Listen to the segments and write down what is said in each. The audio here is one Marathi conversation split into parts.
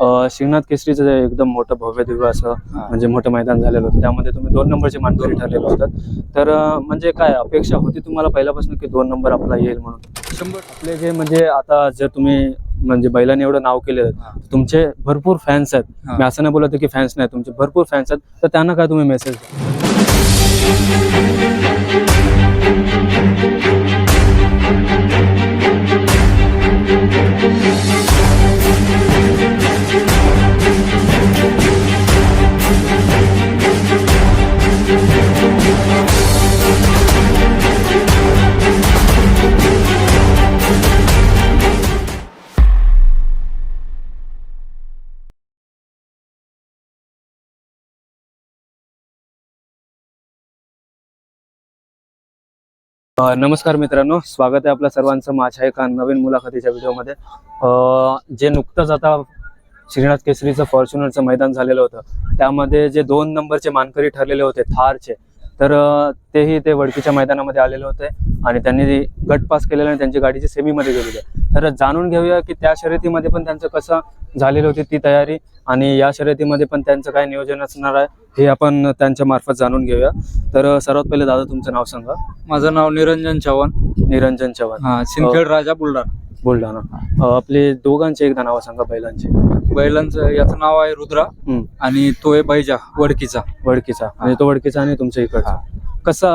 अं, श्रीनाथ केसरीचं एकदम मोठं भव्य दिव्य असं म्हणजे मोठं मैदान झालेलं होतं. त्यामध्ये तुम्ही दोन नंबरचे मानकरी ठरलेले होतात. तर म्हणजे काय अपेक्षा होती तुम्हाला पहिल्यापासून की दोन नंबर आपला येईल म्हणून? शंभर. आपले जे म्हणजे आता जर तुम्ही म्हणजे बैलाने एवढं नाव केलेलं हा. तुमचे भरपूर फॅन्स आहेत. मी असं नाही बोलत की फॅन्स नाही तुमचे भरपूर फॅन्स आहेत. तर त्यांना काय तुम्ही मेसेज नमस्कार मित्रांनो स्वागत आहे आपल्या सर्वांचं माझ्या एका नवीन मुलाखतीच्या व्हिडिओमध्ये. जे नुकतंच आता श्रीनाथ केसरीचं फॉर्च्युनरचं मैदान झालेलं होतं. त्यामध्ये जे दोन नंबरचे मानकरी ठरलेले होते थारचे तर तेही ते वडकीच्या मैदानामध्ये आलेले होते आणि त्यांनी गट पास केलेलं आणि त्यांची गाडीची सेमीमध्ये गेलेली आहे. तर जाणून घेऊया की त्या शर्यतीमध्ये पण त्यांचं कसं झालेली होती ती तयारी आणि या शर्यतीमध्ये पण त्यांचं काय नियोजन असणार आहे हे आपण त्यांच्या मार्फत जाणून घेऊया. तर सर्वात पहिले दादा तुमचं नाव सांगा. माझं नाव निरंजन चव्हाण. निरंजन चव्हाण. हा सिंदखेड राजा बुलढाणा. बुलढाणा. आपले दोघांचे एकदा नाव सांगा बैलांचे. बैलांचं याचं नाव आहे रुद्रा हम्म. आणि तो आहे बैजा वडकीचा वडकीचा म्हणजे तो वडकीचा आणि तुमच्या इकडचा. कसा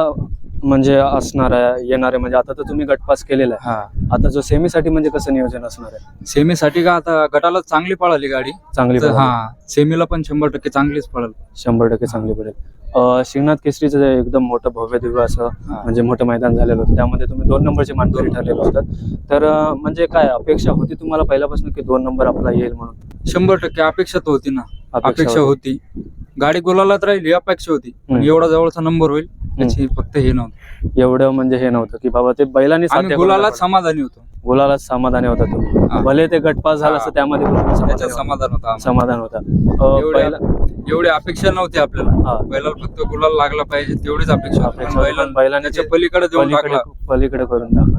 म्हणजे असणार आहे येणार आहे. म्हणजे आता तर तुम्ही गटपास केलेला हा. आहे आता जो सेमीसाठी म्हणजे कसं नियोजन असणार आहे? सेमीसाठी का आता गटाला चांगली पळाली गाडी. चांगली तर. हा सेमीला पण शंभर टक्के चांगलीच पळाल. शंभर टक्के चांगली पडेल अ, श्रीनाथ केसरीचं जे एकदम मोठं भव्य दिव्य असं हा. म्हणजे मोठं मैदान झालेलं होतं. त्यामध्ये तुम्ही दोन नंबरचे मानकरी ठरलेले होतात. तर अ, म्हणजे काय अपेक्षा होती तुम्हाला पहिल्यापासून की दोन नंबर आपला येईल म्हणून? शंभर टक्के अपेक्षा तर होती ना. अपेक्षा होती. गाडी गुलालात राहिली अपेक्षा होती. पण हम्म. एवढा जवळचा नंबर होईल. त्याची फक्त हे नव्हतं एवढं म्हणजे हे नव्हतं की बाबा ते बैलांनी आम्ही साध्य गुलालात गुलाला समाधानी होतो गुलाला समाधानी होता तुम्ही हा. भले ते गटपास झालं. असं त्यामध्ये पण तुम्ही त्याच्यात समाधानी होता. समाधान होतं आम्हाला. समाधान होता अ, बैला- एवढी अपेक्षा नव्हती आपल्याला हा. बैलाला फक्त गुलाल लागला पाहिजे तेवढीच अपेक्षा होती. अपेक्षा पण होती. बैलाला पण बैलाने त्याच्या ते पलीकडे देऊन पलीकडे टाकला पलीकडे करून दाखवलं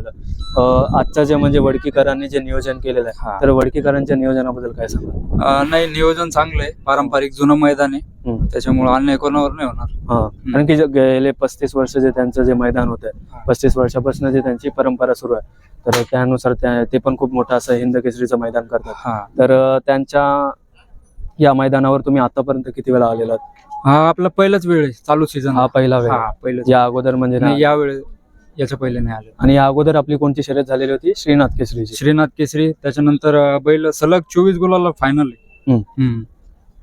आजचं जे म्हणजे वडकीकरांनी जे नियोजन केलेलं आहे. तर वडकीकरांच्या नियोजनाबद्दल काय सांगा नाही नियोजन चांगलं आहे. पारंपरिक जुनं मैदान आहे. त्याच्यामुळे अन्याय कोणावर नाही होणार. कारण की गेले पस्तीस वर्ष जे त्यांचं जे मैदान होतं. पस्तीस वर्षापासून जे त्यांची परंपरा सुरू आहे तर त्यानुसार त्या- ते पण खूप मोठं असं हिंद केसरीचं मैदान करतात. तर त्यांच्या या मैदानावर तुम्ही आतापर्यंत किती वेळा आलेला? हा आपला पहिलाच वेळ आहे चालू सीझन हा पहिला वेळ. पहिलं या अगोदर म्हणजे ना- नाही या वेळे याच्या पहिले नाही आले. आणि या अगोदर आपली कोणती शर्यत झालेली होती? श्रीनाथ केसरीची. श्रीनाथ केसरी त्याच्यानंतर अं, बैल सलग चोवीस गुलाला फायनल हम्म.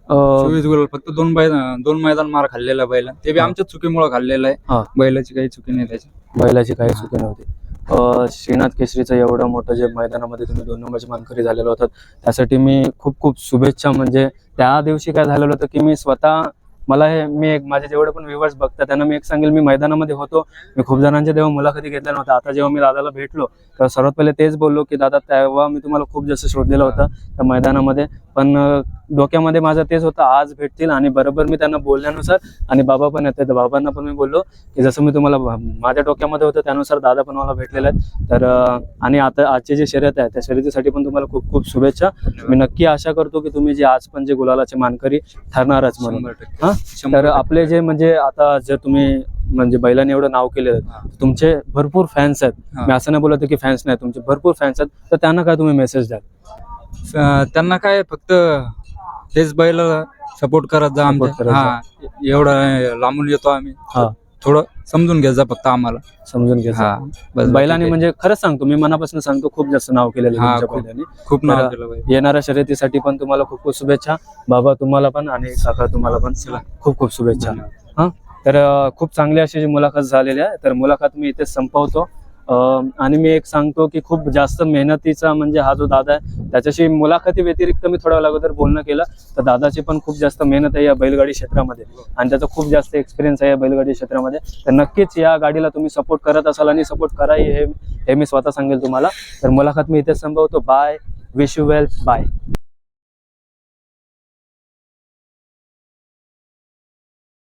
अ, चोवीस गुलाल फक्त दोन बै दोन मैदान मार खाल्लेला बैला. ते बी हा. आमच्याच चुकीमुळे खाल्लेलं हा. आहे बैलाची काही चुकी नाही त्याची. बैलाची काही चुकी नव्हती. अ, श्रीनाथ केसरीचं एवढं मोठं जे मैदानामध्ये तुम्ही दोन नंबरचे मानकरी झालेलो होतात त्यासाठी मी खूप खूप शुभेच्छा. म्हणजे त्या दिवशी काय झालेलं होतं की मी स्वतः मला हे मी एक माझे जेवढे पण व्ह्युअर्स बघतात त्यांना मी एक सांगेल मी मैदानामध्ये होतो. मी खूप जणांच्या तेव्हा मुलाखती घेतल्या नव्हत्या. आता जेव्हा मी दादाला भेटलो तेव्हा सर्वात पहिले तेच बोललो की दादा तेव्हा मी तुम्हाला खूप जास्त शोधलेलं होतं त्या मैदानामध्ये. पण डोक्यामध्ये माझं तेच होतं आज भेटतील आणि बरोबर मी त्यांना बोलल्यानुसार आणि बाबा पण येतात. तर बाबांना पण मी बोललो की जसं मी तुम्हाला माझ्या डोक्यामध्ये होतं त्यानुसार दादा पण मला भेटलेले आहेत. तर आणि आता आजची जी शर्यत आहे त्या शर्यतीसाठी पण तुम्हाला खूप खूप शुभेच्छा. मी नक्की आशा करतो की तुम्ही जे आज पण जे गुलालाचे मानकरी ठरणारच म्हणून. हा? तर. आपले जे म्हणजे आता जर तुम्ही म्हणजे बैलाने एवढं नाव हा. तुमचे भरपूर फॅन्स आहेत. मी असं नाही बोलत की फॅन्स नाही तुमचे भरपूर फॅन्स आहेत तर त्यांना काय तुम्ही मेसेज द्याल त्यांना काय फक्त हेच बैलाला सपोर्ट करत जा आमच्या. हा एवढं लांबून येतो आम्ही. थोडं समजून घ्या जा फक्त आम्हाला समजून घ्यायचं बस बैलाने म्हणजे खरंच सांगतो मी मनापासून सांगतो खूप जास्त नाव केलेलं आहे तुमच्या खूप. बैलांनी काही- खूप नाव केलं बैल. येणाऱ्या शर्यतीसाठी पण तुम्हाला खूप खूप शुभेच्छा बाबा तुम्हाला पण आणि काका तुम्हाला पण चला. खूप खूप शुभेच्छा. हा तर अं, खूप चांगली अशी जी मुलाखत झालेली आहे तर मुलाखत मी इथेच संपवतो आणि मी एक सांगतो की खूप जास्त मेहनतीचा म्हणजे हा जो दादा आहे त्याच्याशी मुलाखती व्यतिरिक्त मी थोड्या अगोदर बोलणं केलं. तर दादाची पण खूप जास्त मेहनत आहे या बैलगाडी क्षेत्रामध्ये. आणि त्याचा खूप जास्त एक्सपिरियन्स आहे या बैलगाडी क्षेत्रामध्ये. तर नक्कीच या गाडीला तुम्ही सपोर्ट करत असाल आणि सपोर्ट करा हे हे मी स्वतः सांगेल तुम्हाला. तर मुलाखत मी इथेच संभवतो bye wish you well bye